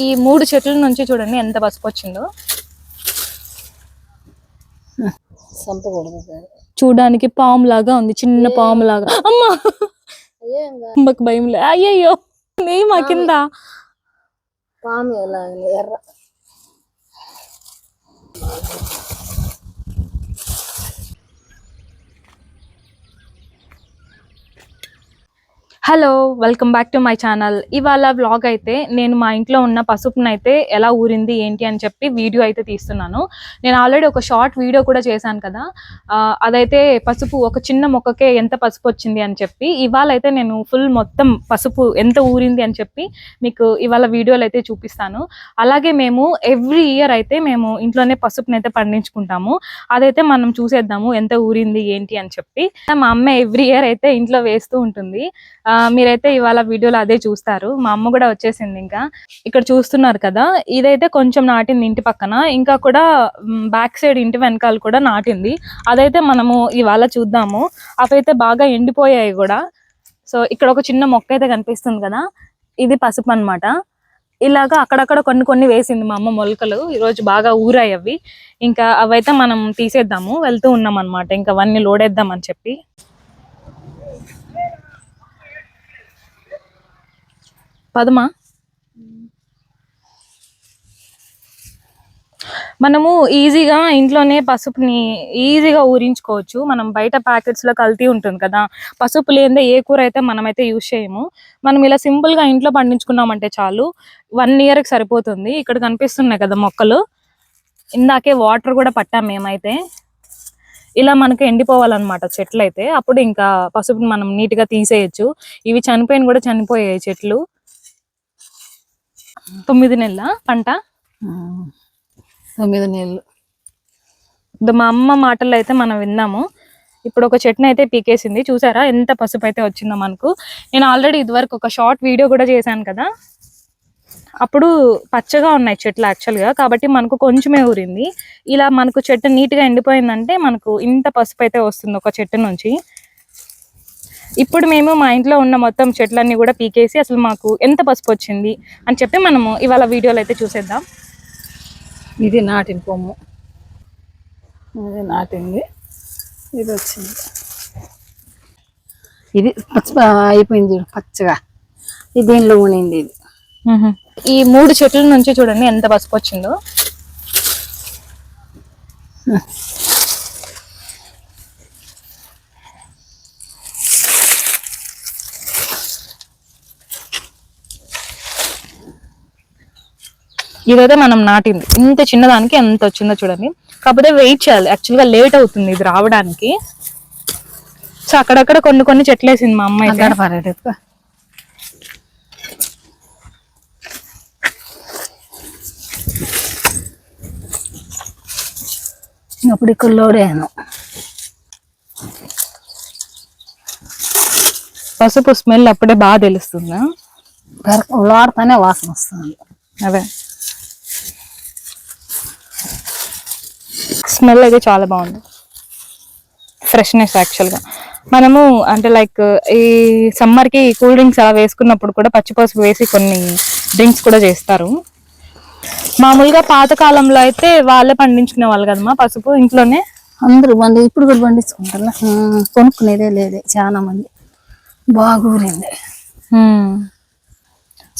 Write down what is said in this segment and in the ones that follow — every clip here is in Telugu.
ఈ మూడు చెట్ల నుంచి చూడండి ఎంత పసుపు వచ్చిందో. చూడడానికి పాము లాగా ఉంది చిన్న పాము లాగా. అమ్మా! అమ్మకు భయం లే. అయ్యయ్యో! నీ మా కింద. పాము ఎలా ఎర్ర. Hello welcome back to my channel. ఇవాళ వ్లాగ్ అయితే నేను మా ఇంట్లో ఉన్న పసుపునైతే అయితే ఎలా ఊరింది ఏంటి అని చెప్పి వీడియో అయితే తీస్తున్నాను. నేను ఆల్రెడీ ఒక షార్ట్ వీడియో కూడా చేశాను కదా. అదైతే పసుపు ఒక చిన్న మొక్కకే ఎంత పసుపు వచ్చింది అని చెప్పి ఇవాళ అయితే నేను ఫుల్ మొత్తం పసుపు ఎంత ఊరింది అని చెప్పి మీకు ఇవాళ వీడియోలు అయితే చూపిస్తాను. అలాగే మేము ఎవ్రీ ఇయర్ అయితే మేము ఇంట్లోనే పసుపుని అయితే పండించుకుంటాము. అదైతే మనం చూసేద్దాము ఎంత ఊరింది ఏంటి అని చెప్పి. మా అమ్మ ఎవ్రీ ఇయర్ అయితే ఇంట్లో వేస్తూ ఉంటుంది. మీరైతే ఇవాళ వీడియోలో అదే చూస్తారు. మా అమ్మ కూడా వచ్చేసింది ఇంకా. ఇక్కడ చూస్తున్నారు కదా ఇదైతే కొంచెం నాటింది ఇంటి పక్కన. ఇంకా కూడా బ్యాక్ సైడ్ ఇంటి వెనకాల కూడా నాటింది. అదైతే మనము ఇవాళ చూద్దాము. అవైతే బాగా ఎండిపోయాయి కూడా. సో ఇక్కడ ఒక చిన్న మొక్క అయితే కనిపిస్తుంది కదా ఇది పసుపు అన్నమాట. ఇలాగా అక్కడక్కడ కొన్ని కొన్ని వేసింది మా అమ్మ మొలకలు. ఈరోజు బాగా ఊరాయి అవి. ఇంకా అవైతే మనం తీసేద్దాము. వెళ్తూ ఉన్నాం అనమాట ఇంకా అవన్నీ లోడేద్దాం అని చెప్పి. పదమా? మనము ఈజీగా ఇంట్లోనే పసుపుని ఈజీగా ఊరించుకోవచ్చు. మనం బయట ప్యాకెట్స్లో కల్తీ ఉంటుంది కదా. పసుపు లేదే ఏ కూర అయితే మనమైతే యూజ్ చేయము. మనం ఇలా సింపుల్గా ఇంట్లో పండించుకున్నామంటే చాలు. వన్ ఇయర్కి సరిపోతుంది. ఇక్కడ కనిపిస్తున్నాయి కదా మొక్కలు. ఇందాకే వాటర్ కూడా పట్టాం మేమైతే. ఇలా మనకి ఎండిపోవాలన్నమాట చెట్లు అయితే అప్పుడు ఇంకా పసుపుని మనం నీట్గా తీసేయచ్చు. ఇవి చనిపోయిన కూడా చనిపోయాయి చెట్లు. తొమ్మిది నెలల పంట? తొమ్మిది నెలలు. మా అమ్మ మాటల్లో అయితే మనం విన్నాము. ఇప్పుడు ఒక చెట్టుని అయితే పీకేసింది. చూసారా? ఎంత పసుపు అయితే వచ్చిందో మనకు. నేను ఆల్రెడీ ఇదివరకు ఒక షార్ట్ వీడియో కూడా చేశాను కదా. అప్పుడు పచ్చగా ఉన్నాయి చెట్లు యాక్చువల్గా. కాబట్టి మనకు కొంచెమే ఊరింది. ఇలా మనకు చెట్టు నీట్గా ఎండిపోయిందంటే మనకు ఇంత పసుపు అయితే వస్తుంది ఒక చెట్టు నుంచి. ఇప్పుడు మేము మా ఇంట్లో ఉన్న మొత్తం చెట్లన్నీ కూడా పీకేసి అసలు మాకు ఎంత పసుపు వచ్చింది అని చెప్పి మనము ఇవాళ వీడియోలో అయితే చూసేద్దాం. ఇది నాటిన కొమ్ము. ఇది నాటింది. ఇది వచ్చింది. ఇది పచ్చ అయిపోయింది పచ్చగా. ఇది దీనిలో ఉనింది ఇది. ఈ మూడు చెట్ల నుంచి చూడండి ఎంత పసుపు వచ్చిందో. ఇదైతే మనం నాటింది. ఇంత చిన్నదానికి ఎంత వచ్చిందో చూడండి. కాకపోతే వెయిట్ చేయాలి. యాక్చువల్గా లేట్ అవుతుంది ఇది రావడానికి. సో అక్కడక్కడ కొన్ని కొన్ని చెట్లు వేసింది మా అమ్మ గడపారేటెత్తుకో అప్పుడు ఇక్కడ లోడాను పసుపు స్మెల్ అప్పుడే బాగా తెలుస్తుందా? లోడతానే వాసన వస్తుంది. అదే. స్మెల్ అయితే చాలా బాగుంది. ఫ్రెష్నెస్ యాక్చువల్గా. మనము అంటే లైక్ ఈ సమ్మర్కి కూల్ డ్రింక్స్ అలా వేసుకున్నప్పుడు కూడా పచ్చిపసుపు వేసి కొన్ని డ్రింక్స్ కూడా చేస్తారు. మామూలుగా పాతకాలంలో అయితే వాళ్ళే పండించుకునే వాళ్ళు కదమ్మా పసుపు ఇంట్లోనే అందరూ బండి ఇప్పుడు కూడా పండించుకుంటారా కొనుక్కునేదే లేదే చాలా మంది. బాగూరింది.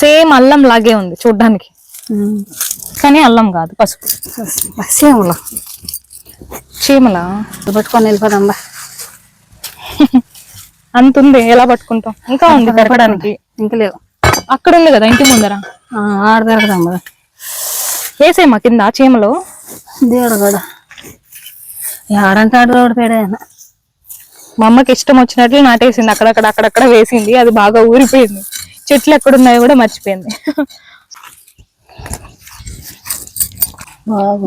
సేమ్ అల్లం లాగే ఉంది చూడ్డానికి. కానీ అల్లం కాదు పసుపు. సేములో చీమలా? పట్టుకొని వెళ్ళిపోదాం బా అంత ఉంది ఎలా పట్టుకుంటాం? ఇంకా ఉంది పెరగడానికి. ఇంకా లేవు. అక్కడ ఉంది కదా ఇంటి ముందర? ఆ, ఆడ తిరగదాం బా వేసేమా కింద చీమలో? దేవుడు కూడా. ఆడంటే ఆడు రోడ్డు పేడైనా మా అమ్మకి ఇష్టం వచ్చినట్లు నాటేసింది అక్కడక్కడ అక్కడక్కడ వేసింది అది బాగా ఊరిపోయింది. చెట్లు ఎక్కడున్నాయో కూడా మర్చిపోయింది.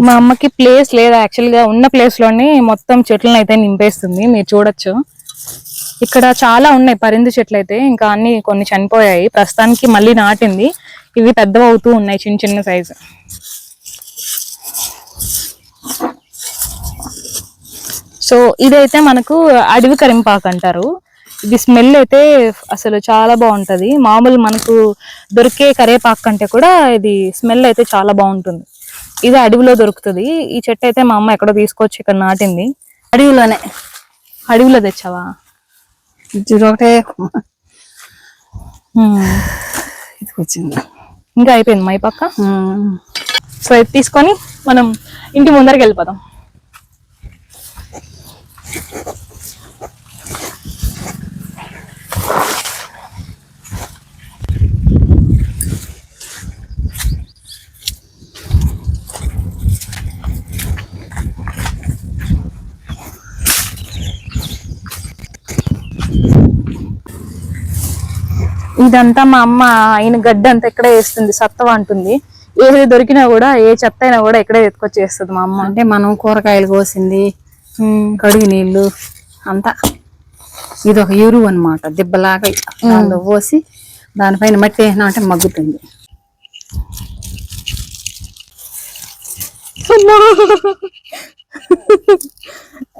మా అమ్మకి ప్లేస్ లేదా యాక్చువల్గా ఉన్న ప్లేస్లోనే మొత్తం చెట్లను అయితే నింపేస్తుంది మీరు చూడొచ్చు. ఇక్కడ చాలా ఉన్నాయి పరింది చెట్లు అయితే ఇంకా అన్ని కొన్ని చనిపోయాయి. ప్రస్తుతానికి మళ్ళీ నాటింది. ఇవి పెద్దవి అవుతూ ఉన్నాయి చిన్న చిన్న సైజు సో ఇదైతే మనకు అడవి కరింపాకు అంటారు. ఇది స్మెల్ అయితే అసలు చాలా బాగుంటుంది. మామూలు మనకు దొరికే కరేపాకు కంటే కూడా ఇది స్మెల్ అయితే చాలా బాగుంటుంది. ఇది అడవిలో దొరుకుతుంది. ఈ చెట్టు అయితే మా అమ్మ ఎక్కడో తీసుకొచ్చి ఇక్కడ నాటింది. అడవిలోనే. అడవిలో తెచ్చావా? ఒకటే. హ్మ్. ఇది వచ్చింది ఇంకా అయిపోయింది మై పక్క? ఉమ్. సో ఇది తీసుకొని మనం ఇంటి ముందరికి వెళ్ళిపోదాం. ఇదంతా మా అమ్మ ఆయన గడ్డి అంతా ఇక్కడే వేస్తుంది సత్తవ అంటుంది. ఏది దొరికినా కూడా ఏ చెత్త అయినా కూడా ఇక్కడే ఎత్తుకొచ్చి వేస్తుంది మా అమ్మ. అంటే మనం కూరగాయలు కోసింది కడుగు నీళ్ళు అంతా. ఇది ఒక ఎరువు అన్నమాట దిబ్బలాగా దానిలో పోసి దానిపైన మట్టి వేసినా అంటే మగ్గుతుంది.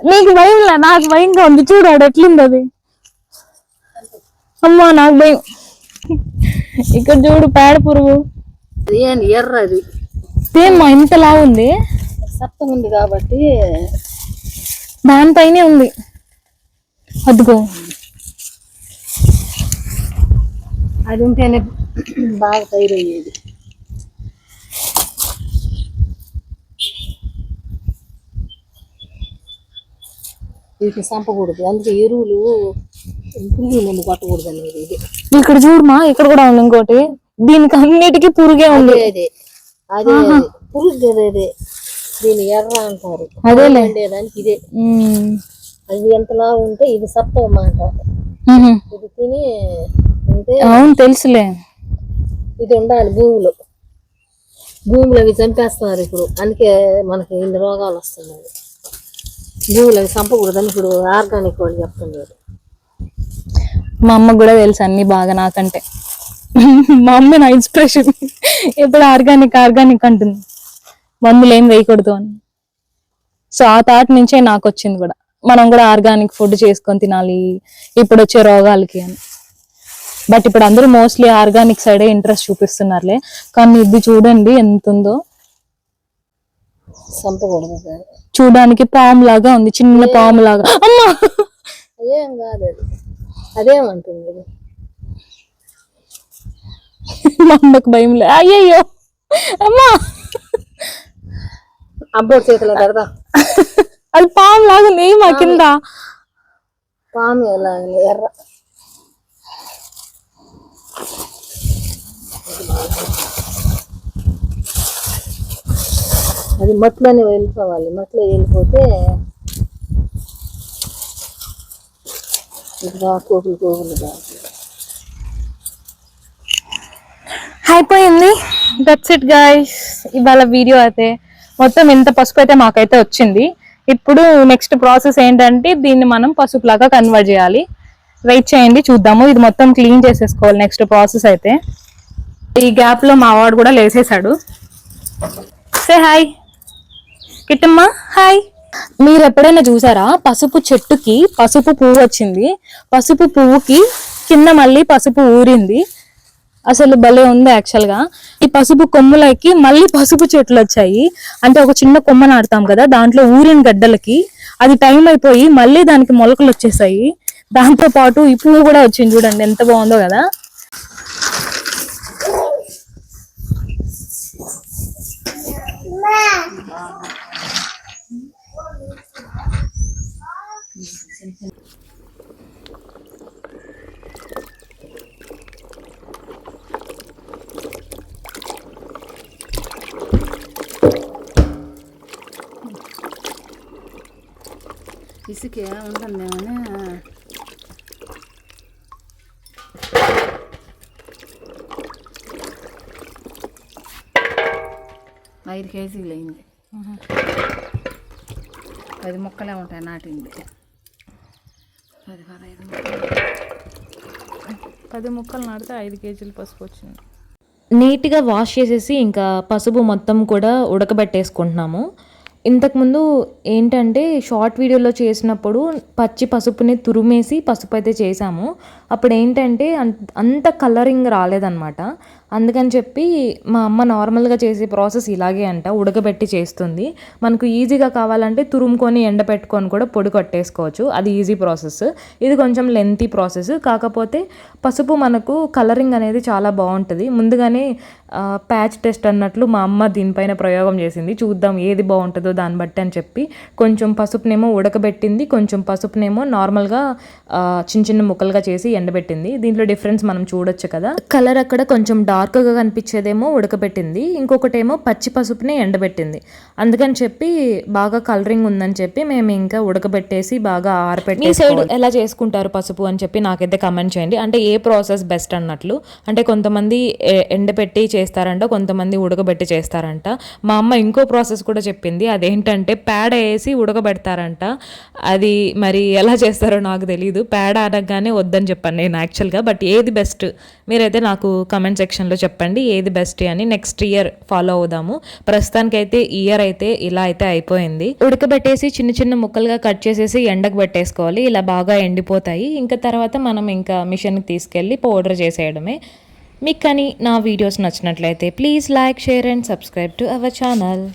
నీకు భయంలా? నాకు భయంగా ఉంది. చూడు ఆడ ఎట్లుంది అది. అమ్మా నాకు భయం. ఇక్కడ చూడు పేడ పురుగు. ఎర్రది ఏమ్మా ఇంతలా ఉంది. సత్తం ఉంది కాబట్టి. దానిపైనే ఉంది. అదిగో. అది ఉంటేనే బాగా తయారయ్యేది. వీటిని చంపకూడదు అందుకే ఎరువులు పురుగు ముందు కొట్టకూడదు అనేది ఇది. ఇక్కడ చూడమా? ఇక్కడ కూడా ఉంది ఇంకోటి. దీనికి అన్నిటికీ పురుగే ఉంది. అదే అదే. పురుగు దీని ఎర్ర అంటారు. అదేలే. ఉండేదానికి ఇదే. అది ఎంతలా ఉంటే ఇది సత్వం ఉహు. ఇది తిని ఉంటే అవును తెలుసులే. ఇది ఉండాలి భూమిలో. భూమిలో అవి చంపేస్తున్నారు ఇప్పుడు. అందుకే మనకి ఇన్ని రోగాలు వస్తున్నాయి. భూమిలో అవి చంపకూడదని ఇప్పుడు ఆర్గానిక్ వాళ్ళు చెప్తున్నారు. మా అమ్మకు కూడా తెలుసు అన్ని బాగా నాకంటే. మా అమ్మ నా ఇన్స్పిరేషన్. ఎప్పుడు ఆర్గానిక్ ఆర్గానిక్ అంటుంది. మందులు ఏం వేయకూడదు అని. సో ఆ థాట్ నుంచే నాకు వచ్చింది కూడా. మనం కూడా ఆర్గానిక్ ఫుడ్ చేసుకొని తినాలి ఇప్పుడు వచ్చే రోగాలకి అని. బట్ ఇప్పుడు అందరూ మోస్ట్లీ ఆర్గానిక్ సైడే ఇంట్రెస్ట్ చూపిస్తున్నారులే. కానీ ఇది చూడండి ఎంత ఉందో. చూడడానికి పాము లాగా ఉంది చిన్న పాము లాగా. అమ్మా! ఏం కాదు అదేమంటుంది అమ్మకు భయం లే. అయ్యయ్యో. అమ్మా. అబ్బోడు చేతిలో పెడదా అది పాము లాగా ఉంది మా కింద. పాము ఎలా ఎర్ర. అది మట్టిలోనే వెళ్ళిపోవాలి. మట్టిలో వెళ్ళిపోతే ఇంకా కోకులు అయిపోయింది. దట్స్ ఇట్ గైస్ ఇవాళ వీడియో అయితే మొత్తం ఇంత పసుపు అయితే మాకైతే వచ్చింది. ఇప్పుడు నెక్స్ట్ ప్రాసెస్ ఏంటంటే దీన్ని మనం పసుపు లాగా కన్వర్ట్ చేయాలి. వెయిట్ చేయండి చూద్దాము. ఇది మొత్తం క్లీన్ చేసేసుకోవాలి నెక్స్ట్ ప్రాసెస్ అయితే. ఈ గ్యాప్లో మా వాడు కూడా లేసేసాడు సే హాయ్ కిట్టమ్మా హాయ్ మీరు ఎప్పుడైనా చూసారా? పసుపు చెట్టుకి పసుపు పువ్వు వచ్చింది. పసుపు పువ్వుకి కింద మళ్ళీ పసుపు ఊరింది. అసలు భలే ఉంది యాక్చువల్గా. ఈ పసుపు కొమ్ములకి మళ్ళీ పసుపు చెట్లు వచ్చాయి. అంటే ఒక చిన్న కొమ్మ నాడుతాం కదా దాంట్లో ఊరిన గడ్డలకి. అది టైం అయిపోయి మళ్ళీ దానికి మొలకలు వచ్చేసాయి. దాంతో పాటు ఈ పువ్వు కూడా వచ్చింది చూడండి ఎంత బాగుందో కదా. ఇసుకే ఉంటుందేమని ఐదు కేజీలు అయింది. పది మొక్కలే ఉంటాయి నాటింది. పది పదహైదు మొక్కలు. పది ముక్కలు నాటితే ఐదు కేజీలు పసుపు వచ్చింది. నీట్గా వాష్ చేసేసి ఇంకా పసుపు మొత్తం కూడా ఉడకబెట్టేసుకుంటున్నాము. ఇంతకుముందు ఏంటంటే షార్ట్ వీడియోలో చేసినప్పుడు పచ్చి పసుపుని తురిమేసి పసుపు అయితే చేసాము అప్పుడు ఏంటంటే అంత కలరింగ్ రాలేదన్నమాట. అందుకని చెప్పి మా అమ్మ నార్మల్గా చేసే ప్రాసెస్ ఇలాగే అంట ఉడకబెట్టి చేస్తుంది. మనకు ఈజీగా కావాలంటే తురుముకొని ఎండపెట్టుకొని కూడా పొడి కొట్టేసుకోవచ్చు. అది ఈజీ ప్రాసెస్. ఇది కొంచెం లెంతీ ప్రాసెస్. కాకపోతే పసుపు మనకు కలరింగ్ అనేది చాలా బాగుంటుంది. ముందుగానే ప్యాచ్ టెస్ట్ అన్నట్లు మా అమ్మ దీనిపైన ప్రయోగం చేసింది. చూద్దాం ఏది బాగుంటుందో దాన్ని బట్టి అని చెప్పి కొంచెం పసుపునేమో ఉడకబెట్టింది. కొంచెం పసుపునేమో నార్మల్గా చిన్న చిన్న ముక్కలుగా చేసి ఎండబెట్టింది. దీంట్లో డిఫరెన్స్ మనం చూడొచ్చు కదా. కలర్ అక్కడ కొంచెం డార్క్ డార్క్గా కనిపించేదేమో ఉడకబెట్టింది. ఇంకొకటేమో పచ్చి పసుపుని ఎండబెట్టింది. అందుకని చెప్పి బాగా కలరింగ్ ఉందని చెప్పి మేము ఇంకా ఉడకబెట్టేసి బాగా ఆరపెట్టి మీ సైడ్ ఎలా చేసుకుంటారు పసుపు అని చెప్పి నాకైతే కమెంట్ చేయండి. అంటే ఏ ప్రాసెస్ బెస్ట్ అన్నట్లు. అంటే కొంతమంది ఎండబెట్టి చేస్తారంట కొంతమంది ఉడకబెట్టి చేస్తారంట. మా అమ్మ ఇంకో ప్రాసెస్ కూడా చెప్పింది. అదేంటంటే పేడ వేసి ఉడకబెడతారంట. అది మరి ఎలా చేస్తారో నాకు తెలియదు పేడ అనగానే వద్దని చెప్పాను నేను యాక్చువల్గా బట్ ఏది బెస్ట్ మీరైతే నాకు కమెంట్ సెక్షన్ సెక్షన్లో చెప్పండి ఏది బెస్ట్ అని నెక్స్ట్ ఇయర్ ఫాలో అవుదాము. ప్రస్తుతానికైతే ఇయర్ అయితే ఇలా అయితే అయిపోయింది. ఉడకబెట్టేసి చిన్న చిన్న ముక్కలుగా కట్ చేసేసి ఎండకు పెట్టేసుకోవాలి. ఇలా బాగా ఎండిపోతాయి. ఇంకా తర్వాత మనం ఇంకా మిషన్కి తీసుకెళ్ళి పౌడర్ చేసేయడమే. మీకు కానీ నా వీడియోస్ నచ్చినట్లయితే please like share and subscribe to our channel